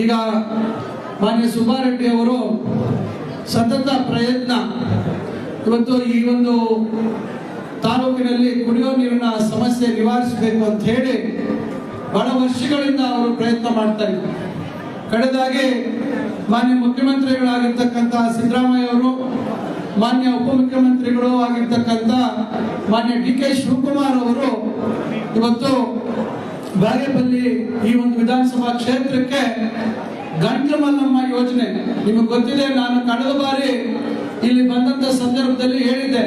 ಈಗ ಮಾನ್ಯ ಸುಬ್ಬಾರೆಡ್ಡಿ ಅವರು ಸತತ ಪ್ರಯತ್ನ ಇವತ್ತು ಈ ಒಂದು ತಾಲೂಕಿನಲ್ಲಿ ಕುಡಿಯೋ ನೀರಿನ ಸಮಸ್ಯೆ ನಿವಾರಿಸಬೇಕು ಅಂತ ಹೇಳಿ ಬಹಳ ವರ್ಷಗಳಿಂದ ಅವರು ಪ್ರಯತ್ನ ಮಾಡ್ತಾ ಇದ್ದಾರೆ. ಕಡೆದಾಗಿ ಮಾನ್ಯ ಮುಖ್ಯಮಂತ್ರಿಗಳಾಗಿರ್ತಕ್ಕಂಥ ಸಿದ್ದರಾಮಯ್ಯ ಅವರು, ಮಾನ್ಯ ಉಪಮುಖ್ಯಮಂತ್ರಿಗಳು ಆಗಿರ್ತಕ್ಕಂಥ ಮಾನ್ಯ ಡಿ ಕೆ ಶಿವಕುಮಾರ್ ಅವರು ಇವತ್ತು ಬಾಗೇಪಲ್ಲಿ ಈ ಒಂದು ವಿಧಾನಸಭಾ ಕ್ಷೇತ್ರಕ್ಕೆ ಗಂಟು ಮಲ್ಲಮ್ಮ ಯೋಜನೆ. ನಿಮಗೆ ಗೊತ್ತಿದೆ, ನಾನು ಕಳೆದ ಬಾರಿ ಇಲ್ಲಿ ಬಂದಂತ ಸಂದರ್ಭದಲ್ಲಿ ಹೇಳಿದ್ದೆ.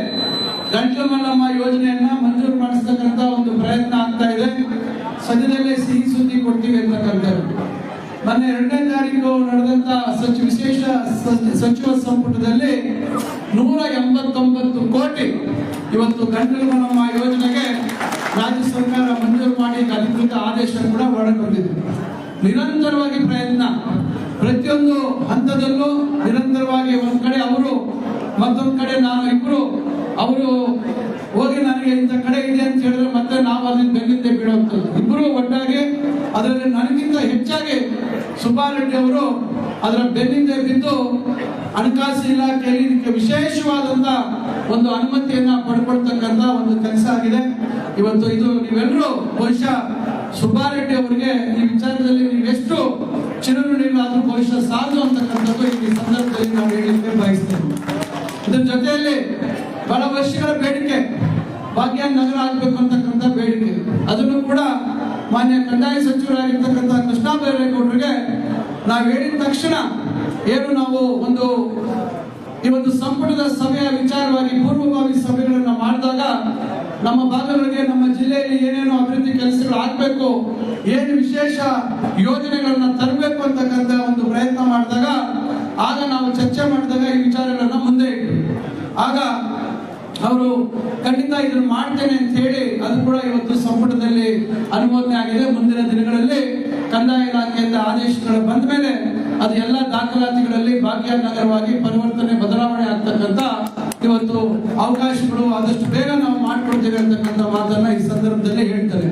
ಗಂಟಲು ಮಲ್ಲಮ್ಮ ಯೋಜನೆಯನ್ನ ಮಂಜೂರು ಮಾಡಿಸ್ತಕ್ಕಂತ ಒಂದು ಪ್ರಯತ್ನ ಆಗ್ತಾ ಇದೆ. ಸದ್ಯದಲ್ಲೇ ಸಿಹಿ ಸುದ್ದಿ ಕೊಡ್ತೀವಿ ಅಂತಕ್ಕಂಥದ್ದು ಮೊನ್ನೆ ಎರಡನೇ ತಾರೀಕು ನಡೆದಂತ ಸಚಿವ ವಿಶೇಷ ಸಚಿವ ಸಂಪುಟದಲ್ಲಿ ನೂರ ಎಂಬತ್ತೊಂಬತ್ತು ಕೋಟಿ ಇವತ್ತು ಗಂಟಲು ಮಲ್ಲಮ್ಮ ಯೋಜನೆಗೆ ರಾಜ್ಯ ಸರ್ಕಾರ ಮಂಜೂರು ಮಾಡಿ ಅಧಿಕೃತ ಆದೇಶ ಕೂಡ ಹೊರಡಿಕೊಂಡಿದೆ ನಿರಂತರವಾಗಿ ಪ್ರಯತ್ನ. ಪ್ರತಿಯೊಂದು ಹಂತದಲ್ಲೂ ನಿರಂತರವಾಗಿ ಒಂದ್ ಕಡೆ ಅವರು ಮತ್ತೊಂದ್ ಕಡೆ ನಾನು ಇಬ್ರು, ಅವರು ಹೋಗಿ ನನಗೆ ಇಂಥ ಕಡೆ ಇದೆ ಅಂತ ಹೇಳಿದ್ರೆ ಮತ್ತೆ ನಾವು ಅದನ್ನ ಬೆನ್ನಿಂದೆ ಬೀಳುವಂಥದ್ದು. ಇಬ್ಬರು ಒಟ್ಟಾಗಿ ಅದರಲ್ಲಿ ನನಗಿಂತ ಹೆಚ್ಚಾಗಿ ಸುಬ್ಬಾರೆಡ್ಡಿ ಅವರು ಅದರ ಬೆನ್ನಿಂದೆ ಬಿದ್ದು ಹಣಕಾಸು ಇಲಾಖೆಯಲ್ಲಿ ವಿಶೇಷವಾದಂತ ಒಂದು ಅನುಮತಿಯನ್ನ ಪಡ್ಕೊಳ್ತಕ್ಕಂತ ಒಂದು ಕೆಲಸ ಆಗಿದೆ. ಇವತ್ತು ಇದು ನೀವೆಲ್ಲರೂ ಬಹುಶಃ ಸುಬ್ಬಾರೆಡ್ಡಿ ಅವರಿಗೆ ಈ ವಿಚಾರದಲ್ಲಿ ನೀವೆಷ್ಟು ಚಿರನುಡಿಗಳಾದ್ರೂ ಬಹುಶಃ ಸಾಧು ಅಂತಕ್ಕಂಥದ್ದು ಈ ಸಂದರ್ಭದಲ್ಲಿ ನಾವು ಹೇಳಲಿಕ್ಕೆ ಬಯಸ್ತೇವೆ. ಇದರ ಜೊತೆಯಲ್ಲಿ ಬಹಳ ವರ್ಷಗಳ ಬೇಡಿಕೆ, ಭಾಗ್ಯ ನಗರ ಆಗ್ಬೇಕು ಅಂತಕ್ಕಂಥ ಬೇಡಿಕೆ. ಅದನ್ನು ಕೂಡ ಮಾನ್ಯ ಕಂದಾಯ ಸಚಿವರಾಗಿರ್ತಕ್ಕಂಥ ಕೃಷ್ಣ ಬೈರೇಗೌಡರಿಗೆ ನಾವು ಹೇಳಿದ ತಕ್ಷಣ ಏನು ನಾವು ಒಂದು ಒಂದು ಸಂಪುಟದ ಸಭೆಯ ವಿಚಾರವಾಗಿ ಪೂರ್ವಭಾವಿ ಸಭೆಗಳನ್ನು ಮಾಡಿದಾಗ ನಮ್ಮ ಭಾಗಗಳಿಗೆ ನಮ್ಮ ಜಿಲ್ಲೆಯಲ್ಲಿ ಏನೇನು ಅಭಿವೃದ್ಧಿ ಕೆಲಸಗಳು ಆಗ್ಬೇಕು, ಏನು ವಿಶೇಷ ಯೋಜನೆಗಳನ್ನ ತರಬೇಕು ಅಂತಕ್ಕಂಥ ಒಂದು ಪ್ರಯತ್ನ ಮಾಡಿದಾಗ, ಆಗ ನಾವು ಚರ್ಚೆ ಮಾಡಿದಾಗ ಈ ವಿಚಾರಗಳನ್ನ ಮುಂದೆ ಇಟ್ಟು ಆಗ ಅವರು ಖಂಡಿತ ಇದನ್ನು ಮಾಡ್ತೇನೆ ಅಂತ ಹೇಳಿ ಅದು ಕೂಡ ಇವತ್ತು ಸಂಪುಟದಲ್ಲಿ ಅನುಮೋದನೆ ಆಗಿದೆ. ಮುಂದಿನ ದಿನಗಳಲ್ಲಿ ಕಂದಾಯ ಇಲಾಖೆಯಿಂದ ಆದೇಶಗಳು ಬಂದ ಮೇಲೆ ಅದು ಎಲ್ಲ ದಾಖಲಾತಿಗಳಲ್ಲಿ ಭಾಗ್ಯ ನಗರವಾಗಿ ಪರಿವರ್ತನೆ, ಬದಲಾವಣೆ ಆಗ್ತಕ್ಕಂಥ ಇವತ್ತು ಅವಕಾಶಗಳು ಆದಷ್ಟು ಬೇಗ ನಾವು ಮಾಡ್ಕೊಳ್ತೇವೆ ಅಂತಕ್ಕಂಥ ಮಾತನ್ನ ಈ ಸಂದರ್ಭದಲ್ಲಿ ಹೇಳ್ತಾರೆ